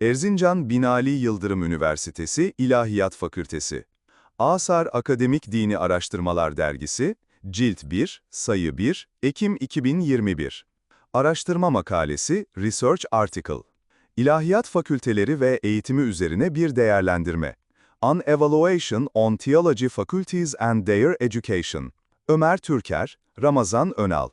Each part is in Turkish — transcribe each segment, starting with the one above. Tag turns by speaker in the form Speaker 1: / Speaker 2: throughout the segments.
Speaker 1: Erzincan Binali Yıldırım Üniversitesi İlahiyat Fakültesi. Asar Akademik Dini Araştırmalar Dergisi, Cilt 1, Sayı 1, Ekim 2021 Araştırma Makalesi, Research Article. İlahiyat Fakülteleri ve Eğitimi Üzerine Bir Değerlendirme. An Evaluation on Theology Faculties and Their Education. Ömer Türker, Ramazan Önal.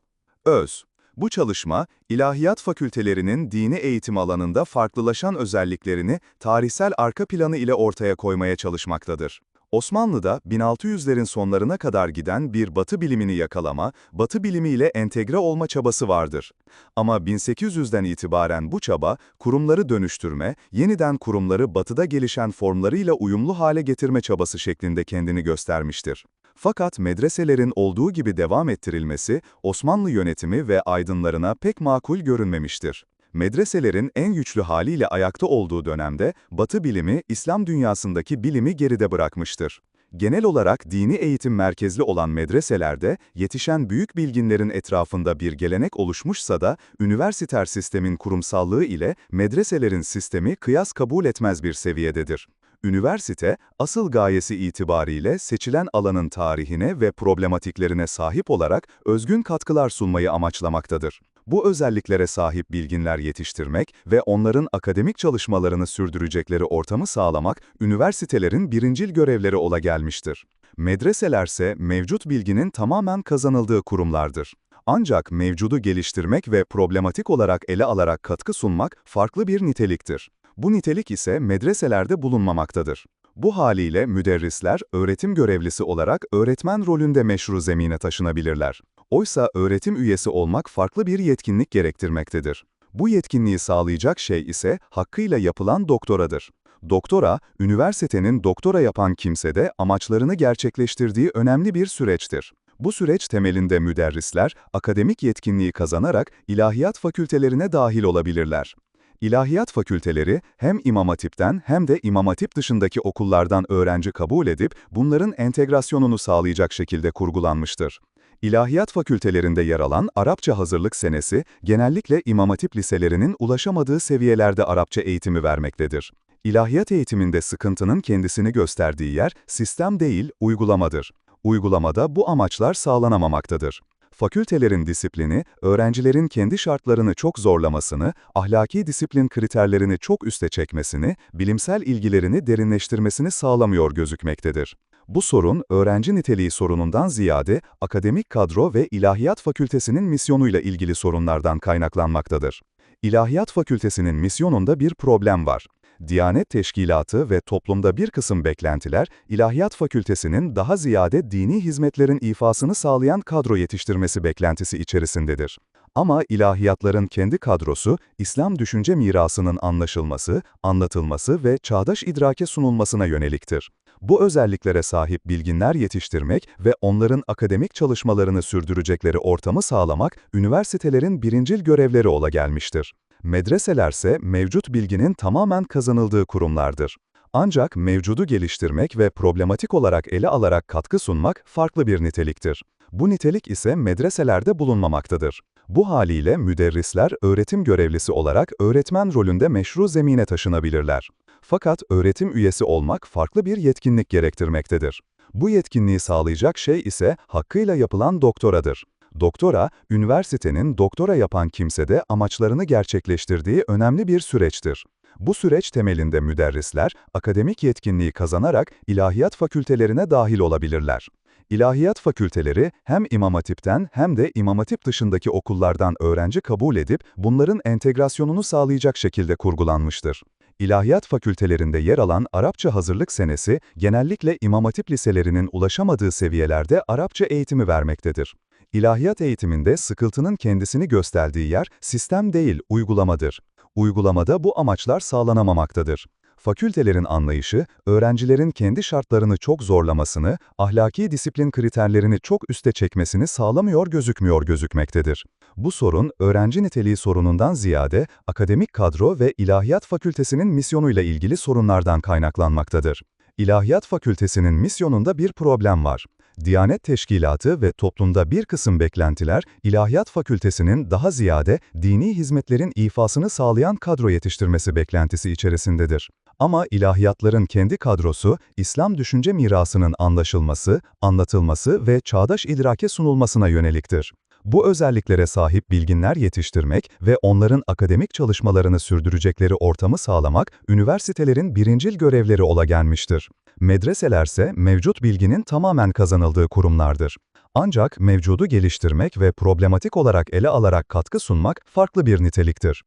Speaker 1: Öz bu çalışma, ilahiyat fakültelerinin dini eğitim alanında farklılaşan özelliklerini tarihsel arka planı ile ortaya koymaya çalışmaktadır. Osmanlı'da 1600'lerin sonlarına kadar giden bir batı bilimini yakalama, batı bilimiyle entegre olma çabası vardır. Ama 1800'den itibaren bu çaba, kurumları dönüştürme, yeniden kurumları batıda gelişen formlarıyla uyumlu hale getirme çabası şeklinde kendini göstermiştir. Fakat medreselerin olduğu gibi devam ettirilmesi, Osmanlı yönetimi ve aydınlarına pek makul görünmemiştir. Medreselerin en güçlü haliyle ayakta olduğu dönemde, Batı bilimi, İslam dünyasındaki bilimi geride bırakmıştır. Genel olarak dini eğitim merkezli olan medreselerde, yetişen büyük bilginlerin etrafında bir gelenek oluşmuşsa da, üniversiter sistemin kurumsallığı ile medreselerin sistemi kıyas kabul etmez bir seviyededir. Üniversite, asıl gayesi itibariyle seçilen alanın tarihine ve problematiklerine sahip olarak özgün katkılar sunmayı amaçlamaktadır. Bu özelliklere sahip bilginler yetiştirmek ve onların akademik çalışmalarını sürdürecekleri ortamı sağlamak, üniversitelerin birincil görevleri ola gelmiştir. Medreselerse mevcut bilginin tamamen kazanıldığı kurumlardır. Ancak mevcudu geliştirmek ve problematik olarak ele alarak katkı sunmak farklı bir niteliktir. Bu nitelik ise medreselerde bulunmamaktadır. Bu haliyle müderrisler öğretim görevlisi olarak öğretmen rolünde meşru zemine taşınabilirler. Oysa öğretim üyesi olmak farklı bir yetkinlik gerektirmektedir. Bu yetkinliği sağlayacak şey ise hakkıyla yapılan doktoradır. Doktora, üniversitenin doktora yapan kimsede amaçlarını gerçekleştirdiği önemli bir süreçtir. Bu süreç temelinde müderrisler, akademik yetkinliği kazanarak ilahiyat fakültelerine dahil olabilirler. İlahiyat fakülteleri hem İmam Hatip'ten hem de İmam Hatip dışındaki okullardan öğrenci kabul edip bunların entegrasyonunu sağlayacak şekilde kurgulanmıştır. İlahiyat fakültelerinde yer alan Arapça hazırlık senesi genellikle İmam Hatip liselerinin ulaşamadığı seviyelerde Arapça eğitimi vermektedir. İlahiyat eğitiminde sıkıntının kendisini gösterdiği yer sistem değil, uygulamadır. Uygulamada bu amaçlar sağlanamamaktadır fakültelerin disiplini, öğrencilerin kendi şartlarını çok zorlamasını, ahlaki disiplin kriterlerini çok üste çekmesini, bilimsel ilgilerini derinleştirmesini sağlamıyor gözükmektedir. Bu sorun, öğrenci niteliği sorunundan ziyade akademik kadro ve ilahiyat fakültesinin misyonuyla ilgili sorunlardan kaynaklanmaktadır. İlahiyat fakültesinin misyonunda bir problem var. Diyanet Teşkilatı ve toplumda bir kısım beklentiler, İlahiyat Fakültesinin daha ziyade dini hizmetlerin ifasını sağlayan kadro yetiştirmesi beklentisi içerisindedir. Ama ilahiyatların kendi kadrosu, İslam düşünce mirasının anlaşılması, anlatılması ve çağdaş idrake sunulmasına yöneliktir. Bu özelliklere sahip bilginler yetiştirmek ve onların akademik çalışmalarını sürdürecekleri ortamı sağlamak, üniversitelerin birincil görevleri ola gelmiştir. Medreselerse mevcut bilginin tamamen kazanıldığı kurumlardır. Ancak mevcudu geliştirmek ve problematik olarak ele alarak katkı sunmak farklı bir niteliktir. Bu nitelik ise medreselerde bulunmamaktadır. Bu haliyle müderrisler öğretim görevlisi olarak öğretmen rolünde meşru zemine taşınabilirler. Fakat öğretim üyesi olmak farklı bir yetkinlik gerektirmektedir. Bu yetkinliği sağlayacak şey ise hakkıyla yapılan doktoradır. Doktora, üniversitenin doktora yapan kimsede amaçlarını gerçekleştirdiği önemli bir süreçtir. Bu süreç temelinde müderrisler, akademik yetkinliği kazanarak ilahiyat fakültelerine dahil olabilirler. İlahiyat fakülteleri hem İmam Hatip'ten hem de İmam Hatip dışındaki okullardan öğrenci kabul edip bunların entegrasyonunu sağlayacak şekilde kurgulanmıştır. İlahiyat fakültelerinde yer alan Arapça hazırlık senesi genellikle İmam Hatip liselerinin ulaşamadığı seviyelerde Arapça eğitimi vermektedir. İlahiyat eğitiminde sıkıntının kendisini gösterdiği yer sistem değil, uygulamadır. Uygulamada bu amaçlar sağlanamamaktadır. Fakültelerin anlayışı, öğrencilerin kendi şartlarını çok zorlamasını, ahlaki disiplin kriterlerini çok üste çekmesini sağlamıyor gözükmüyor gözükmektedir. Bu sorun, öğrenci niteliği sorunundan ziyade, akademik kadro ve ilahiyat fakültesinin misyonuyla ilgili sorunlardan kaynaklanmaktadır. İlahiyat fakültesinin misyonunda bir problem var. Diyanet Teşkilatı ve toplumda bir kısım beklentiler, İlahiyat Fakültesinin daha ziyade dini hizmetlerin ifasını sağlayan kadro yetiştirmesi beklentisi içerisindedir. Ama ilahiyatların kendi kadrosu, İslam düşünce mirasının anlaşılması, anlatılması ve çağdaş idrake sunulmasına yöneliktir. Bu özelliklere sahip bilginler yetiştirmek ve onların akademik çalışmalarını sürdürecekleri ortamı sağlamak, üniversitelerin birincil görevleri ola gelmiştir. Medreselerse mevcut bilginin tamamen kazanıldığı kurumlardır. Ancak mevcudu geliştirmek ve problematik olarak ele alarak katkı sunmak farklı bir niteliktir.